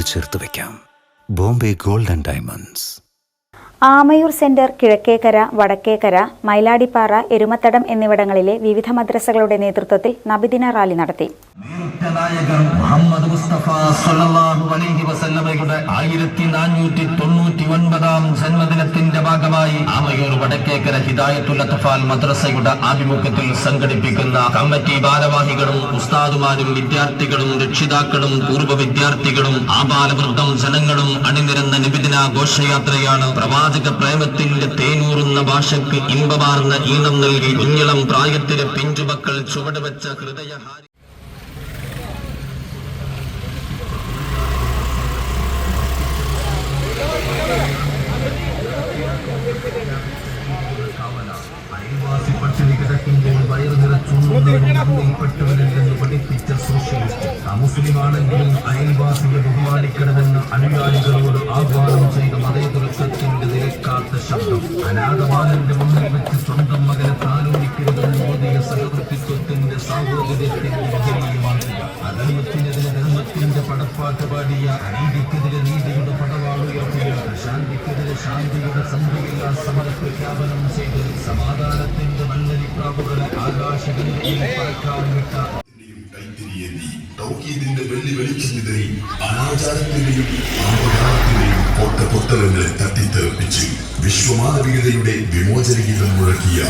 ചേർത്ത് വെക്കാം. Bombay golden and diamonds. Amayur centre Kizhakkekkara Vadakkekkara Mailadippara Erumathadam എന്നിവിടങ്ങളിലെ വിവിധ മദ്രസകളുടെ നേതൃത്വത്തിൽ നബിദിന റാലി നടത്തി. മുസ്തഫ സല്ലല്ലാഹു അലൈഹി വസല്ലമയുടെ ആയിരത്തി നാനൂറ്റി തൊണ്ണൂറ്റി ഒൻപതാം ജന്മദിനത്തിന്റെ ഭാഗമായി ആമയൂർ വടക്കേക്കര ഹിദായത്തുൽ അത്തഫാൽ മദ്രസയുടെ ആഭിമുഖ്യത്തിൽ സംഘടിപ്പിക്കുന്ന കമ്മിറ്റി ഭാരവാഹികളും ഉസ്താദുമാരും വിദ്യാർത്ഥികളും രക്ഷിതാക്കളും പൂർവ വിദ്യാർത്ഥികളും ആപാലവൃദ്ധം ജനങ്ങളും അണിനിരന്ന നിബിദിന ഘോഷയാത്രയാണ് പ്രവാചക പ്രേമത്തിന്റെ തേനൂറുന്ന ഭാഷയ്ക്ക് ഇമ്പമാർന്ന ഈണം നൽകി കുഞ്ഞിളം പ്രായത്തിലെ പിഞ്ചുമക്കൾ ചുവടുവെച്ച ഹൃദയഹാരി നിറച്ചുണ്ണപ്പെട്ടവരില്ലെന്ന് പഠിപ്പിച്ച സോഷ്യലിസ്റ്റ് അമുസ്ലിമാണെങ്കിലും അയൽവാസിയെ ബഹുമാനിക്കണമെന്ന് അനുയായികളോട് ആഹ്വാനം ചെയ്ത മതേതൃത്വത്തിന്റെ നിരക്കാത്ത ശബ്ദം. അനാഥബാലന്റെ മുന്നിൽ വെച്ച് സ്വന്തം മകനെ താലോലിക്കരുതെന്ന് മോദിയ സഹവൃത്തിത്വത്തിന്റെ സാഹോദര്യത്തിന്റെ വിജയമാക്കുക അധർമ്മത്തിനെതിരെ ധർമ്മത്തിന്റെ പടപ്പാട്ട് പാടിയ അനീതിക്കെതിരെ ശാന്തിക്കെതിരെ ശാന്തിയുടെ സന്ധിയില്ലാ സമര പ്രഖ്യാപനം ചെയ്ത് സമാധാനത്തിന്റെ മല്ലരിപ്രാവുകളെ ആകാശഗംഗയിൽ പറക്കാൻ വിട്ട കൈത്തിരിയേന്തി തൗഹീദിന്റെ വെള്ളി തട്ടിത്തെറിപ്പിച്ച് വിശ്വമാനവികതയുടെ വിമോചനഗീതം മുഴക്കിയ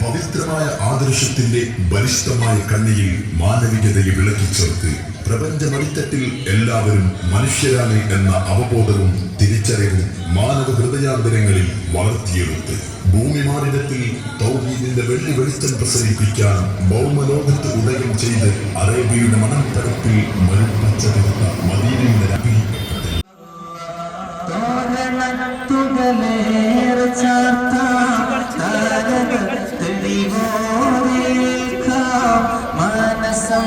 പവിത്രമായ ആദർശത്തിന്റെ ബലിഷ്ഠമായ കണ്ണിയിൽ മാനവികതയെ വിളക്കിച്ചേർത്ത് മടിത്തട്ടിൽ എല്ലാവരും മനുഷ്യരാണ് എന്ന അവബോധവും തിരിച്ചറിവും മാനവ ഹൃദയാന്തരങ്ങളിൽ വളർത്തിയെടുത്ത് ഭൂമി മാറിടത്തിൽ തൗഹീദിന്റെ വെള്ളി വെളിച്ചം പ്രസരിപ്പിക്കാൻ ഭൗമലോകത്ത് ഉദയം ചെയ്ത് അറേബ്യയുടെ മണൽത്തരത്തിൽ മരുപ്പച്ച തീർത്ത മദീനയുടെ മനസം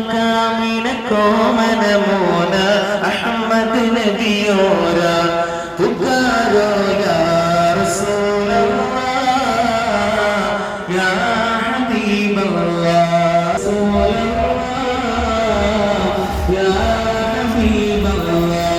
മക്കാമിന കോമന മോന അഹമ്മദ് നബിയോര പുകാരോ യാ റസൂലല്ലാഹ് യാ ഹബീബല്ലാഹ് റസൂലല്ലാഹ് യാ ഹബീബല്ലാഹ്